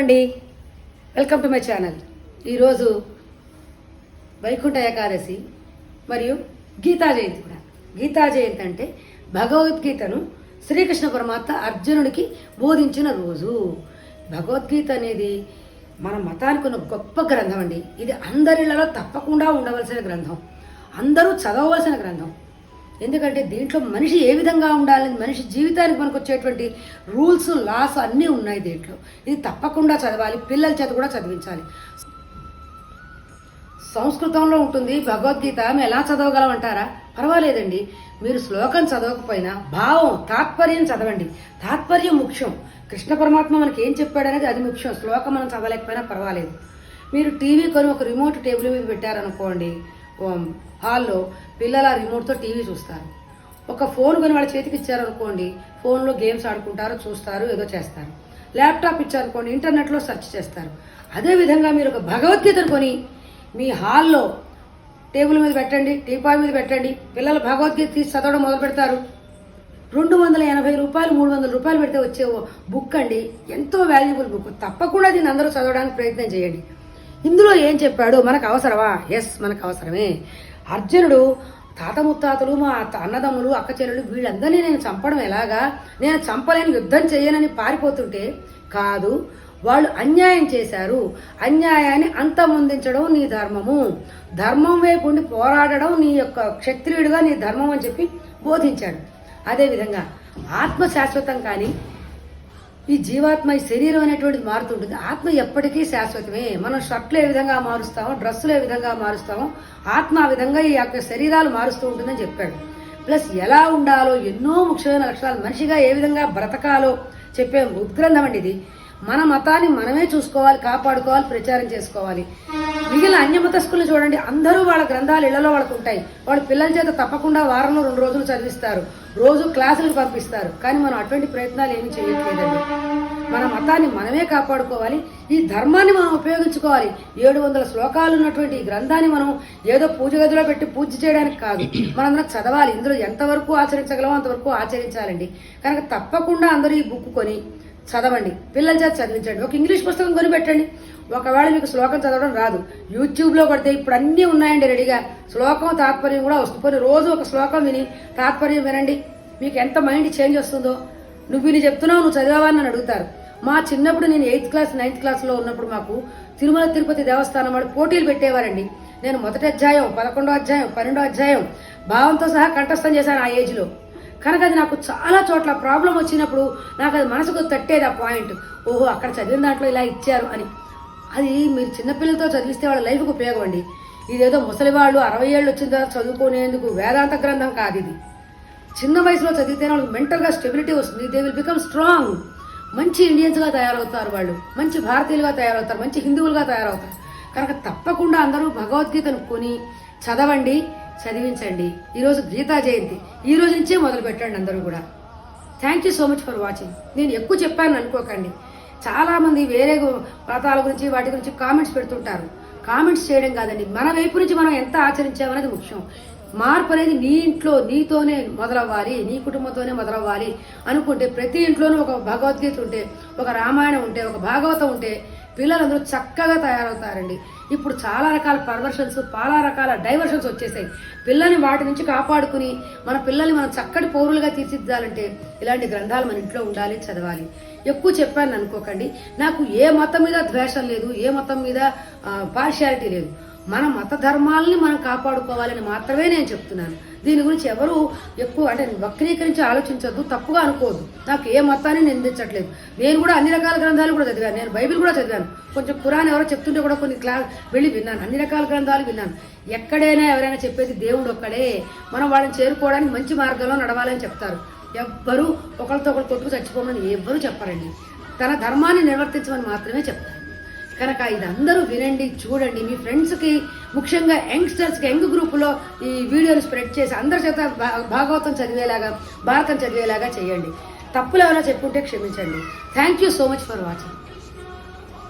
అండి welcome to my channel ఈరోజు వైకుంఠ ఏకాదశి మరియు గీతా జయంతి కూడా. గీతా జయంతి అంటే భగవద్గీతను శ్రీకృష్ణ పరమాత్మ అర్జునుడికి బోధించిన రోజు. భగవద్గీత అనేది మన మతానికి ఉన్న గొప్ప గ్రంథం అండి. ఇది అందరిలో తప్పకుండా ఉండవలసిన గ్రంథం. అందరూ చదవవలసిన గ్రంథం. ఎందుకంటే దీంట్లో మనిషి ఏ విధంగా ఉండాలని మనిషి జీవితానికి మనకు వచ్చేటువంటి రూల్స్ లాస్ అన్నీ ఉన్నాయి దీంట్లో. ఇది తప్పకుండా చదవాలి పిల్లల చేత కూడా చదివించాలి. సంస్కృతంలో ఉంటుంది భగవద్గీత. మేము ఎలా చదవగలం అంటారా పర్వాలేదండి. మీరు శ్లోకం చదవకపోయినా భావం తాత్పర్యం చదవండి. తాత్పర్యం ముఖ్యం. కృష్ణ పరమాత్మ మనకి ఏం చెప్పాడనేది అది ముఖ్యం. శ్లోకం మనం చదవలేకపోయినా పర్వాలేదు. మీరు టీవీ కొని ఒక రిమోట్ టేబుల్ మీద పెట్టారనుకోండి హాల్లో పిల్లల రిమోట్తో టీవీ చూస్తారు. ఒక ఫోన్ కొని వాళ్ళ చేతికి ఇచ్చారనుకోండి ఫోన్లో గేమ్స్ ఆడుకుంటారు చూస్తారు ఏదో చేస్తారు. ల్యాప్టాప్ ఇచ్చారనుకోండి ఇంటర్నెట్లో సెర్చ్ చేస్తారు. అదేవిధంగా మీరు ఒక భగవద్గీతను కొని మీ హాల్లో టేబుల్ మీద పెట్టండి టీపాయ్ మీద పెట్టండి పిల్లలు భగవద్గీత తీసి చదవడం మొదలు పెడతారు. రెండు వందల ఎనభై రూపాయలు మూడు వందల రూపాయలు పెడితే వచ్చే ఓ బుక్ అండి ఎంతో వాల్యుబుల్ బుక్ తప్పకుండా దీన్ని అందరూ చదవడానికి ప్రయత్నం చేయండి. ఇందులో ఏం చెప్పాడు? మనకు అవసరమా? ఎస్ మనకు అవసరమే. అర్జునుడు తాత ముత్తాతలు మా అన్నదమ్ములు అక్క చెల్లెలు వీళ్ళందరినీ నేను చంపడం ఎలాగా? నేను చంపలేని యుద్ధం చేయనని పారిపోతుంటే కాదు వాళ్ళు అన్యాయం చేశారు. అన్యాయాన్ని అంతమొందించడం నీ ధర్మము. ధర్మం వైపు ఉండి పోరాడడం నీ యొక్క క్షత్రియుడిగా నీ ధర్మం అని చెప్పి బోధించాడు. అదేవిధంగా ఆత్మ శాశ్వతం కానీ ఈ జీవాత్మ ఈ శరీరం అనేటువంటిది మారుతుంటుంది ఆత్మ ఎప్పటికీ శాశ్వతమే. మనం షర్ట్లు ఏ విధంగా మారుస్తామో డ్రెస్సులు ఏ విధంగా మారుస్తామో ఆత్మ ఆ విధంగా ఈ యొక్క శరీరాలు మారుస్తూ ఉంటుందని చెప్పాడు. ప్లస్ ఎలా ఉండాలో ఎన్నో ముఖ్యమైన లక్షణాలు. మనిషిగా ఏ విధంగా బ్రతకాలో చెప్పే ఉద్గ్రంథం అండి ఇది. మన మతాన్ని మనమే చూసుకోవాలి కాపాడుకోవాలి ప్రచారం చేసుకోవాలి. మిగిలిన అన్యమతస్కులు చూడండి. అందరూ వాళ్ళ గ్రంథాలు ఇళ్ళలో వాళ్ళకు ఉంటాయి. వాళ్ళ పిల్లల చేత తప్పకుండా వారంలో రెండు రోజులు చదివిస్తారు. రోజు క్లాసులకు పంపిస్తారు. కానీ మనం అటువంటి ప్రయత్నాలు ఏమీ చేయట్లేదండి. మన మతాన్ని మనమే కాపాడుకోవాలి. ఈ ధర్మాన్ని మనం ఉపయోగించుకోవాలి. ఏడు వందల శ్లోకాలు ఉన్నటువంటి ఈ గ్రంథాన్ని మనం ఏదో పూజ గదిలో పెట్టి పూజ చేయడానికి కాదు. మనందరం చదవాలి. ఇందులో ఎంతవరకు ఆచరించగలమో అంతవరకు ఆచరించాలండి. కనుక తప్పకుండా అందరూ ఈ బుక్ కొని చదవండి. పిల్లల చేత చదివించండి. ఒక ఇంగ్లీష్ పుస్తకం కొనిపెట్టండి. ఒకవేళ మీకు శ్లోకం చదవడం రాదు. యూట్యూబ్లో పడితే ఇప్పుడు అన్నీ ఉన్నాయండి రెడీగా. శ్లోకం తాత్పర్యం కూడా వస్తుంది. రోజు ఒక శ్లోకం విని తాత్పర్యం వినండి. మీకు ఎంత మైండ్ చేంజ్ వస్తుందో. నువ్వు విని చెప్తున్నావు నువ్వు చదివావని నన్ను అడుగుతారు. మా చిన్నప్పుడు నేను ఎయిత్ క్లాస్ నైన్త్ క్లాస్లో ఉన్నప్పుడు మాకు తిరుమల తిరుపతి దేవస్థానం వాళ్ళు పోటీలు పెట్టేవారండి. నేను మొదటి అధ్యాయం పదకొండో అధ్యాయం పన్నెండో అధ్యాయం భావంతో సహా కంఠస్థం చేశాను ఆ ఏజ్లో. కనుక అది నాకు చాలా చోట్ల ప్రాబ్లం వచ్చినప్పుడు నాకు అది మనసుకు తట్టేది ఆ పాయింట్ ఓహో అక్కడ చదివిన దాంట్లో ఇలా ఇచ్చారు అని. అది మీరు చిన్నపిల్లలతో చదివిస్తే వాళ్ళ లైఫ్కి ఉపయోగం అండి. ఇదేదో ముసలివాళ్ళు అరవై ఏళ్ళు వచ్చిన తర్వాత చదువుకునేందుకు వేదాంత గ్రంథం కాదు ఇది. చిన్న వయసులో చదివితేనే వాళ్ళకి మెంటల్గా స్టెబిలిటీ వస్తుంది. దే విల్ బికమ్ స్ట్రాంగ్ మంచి ఇండియన్స్గా తయారవుతారు వాళ్ళు. మంచి భారతీయులుగా తయారవుతారు. మంచి హిందువులుగా తయారవుతారు. కనుక తప్పకుండా అందరూ భగవద్గీతను కొని చదవండి. చదివించండి. ఈరోజు గీతా జయంతి. ఈ రోజు నుంచే మొదలు పెట్టండి అందరూ కూడా. Thank you so much for watching నేను ఎక్కువ చెప్పాను అనుకోకండి. చాలామంది వేరే వ్రతాల గురించి వాటి గురించి కామెంట్స్ పెడుతుంటారు. కామెంట్స్ చేయడం కాదండి. మన వైపు నుంచి మనం ఎంత ఆచరించామనేది ముఖ్యం. మార్పు అనేది నీ ఇంట్లో నీతోనే మొదలవ్వాలి నీ కుటుంబంతోనే మొదలవ్వాలి అనుకుంటే ప్రతి ఇంట్లోనూ ఒక భగవద్గీత ఉంటే ఒక రామాయణం ఉంటే ఒక భాగవతం ఉంటే పిల్లలందరూ చక్కగా తయారవుతారండి. ఇప్పుడు చాలా రకాల పర్వర్షన్స్ చాలా రకాల డైవర్షన్స్ వచ్చేసాయి. పిల్లల్ని వాటి నుంచి కాపాడుకుని మన పిల్లల్ని మనం చక్కటి పౌరులుగా తీర్చిదిద్దాలంటే ఇలాంటి గ్రంథాలు మన ఇంట్లో ఉండాలి చదవాలి. ఎక్కువ చెప్పాను అనుకోకండి. నాకు ఏ మతం మీద ద్వేషం లేదు ఏ మతం మీద పార్షియాలిటీ లేదు. మన మత ధర్మాలని మనం కాపాడుకోవాలని మాత్రమే నేను చెప్తున్నాను. దీని గురించి ఎవరు ఎక్కువ అంటే వక్రీకరించి ఆలోచించద్దు తప్పుగా అనుకోవద్దు. నాకు ఏ మతాన్ని నిందించట్లేదు. నేను కూడా అన్ని రకాల గ్రంథాలు కూడా చదివాను. నేను బైబిల్ కూడా చదివాను. కొంచెం ఖురాన్ ఎవరో చెప్తుంటే కూడా కొన్ని క్లాస్ వెళ్ళి విన్నాను. అన్ని రకాల గ్రంథాలు విన్నాను. ఎక్కడైనా ఎవరైనా చెప్పేది దేవుడు ఒక్కడే. మనం వాళ్ళని చేరుకోవడానికి మంచి మార్గంలో నడవాలని చెప్తారు. ఎవ్వరూ ఒకరితో ఒకరు కొట్టుకు చచ్చిపోమని ఎవ్వరూ చెప్పరండి. తన ధర్మాన్ని నిర్వర్తించమని మాత్రమే చెప్తారు. కనుక ఇది అందరూ వినండి చూడండి. మీ ఫ్రెండ్స్కి ముఖ్యంగా యంగ్స్టర్స్కి యంగ్ గ్రూపులో ఈ వీడియోని స్ప్రెడ్ చేసి అందరి చేత భా- భాగవతం చదివేలాగా భారతం చదివేలాగా చేయండి. తప్పులు ఏమైనా చెప్పుంటే క్షమించండి. Thank you so much for watching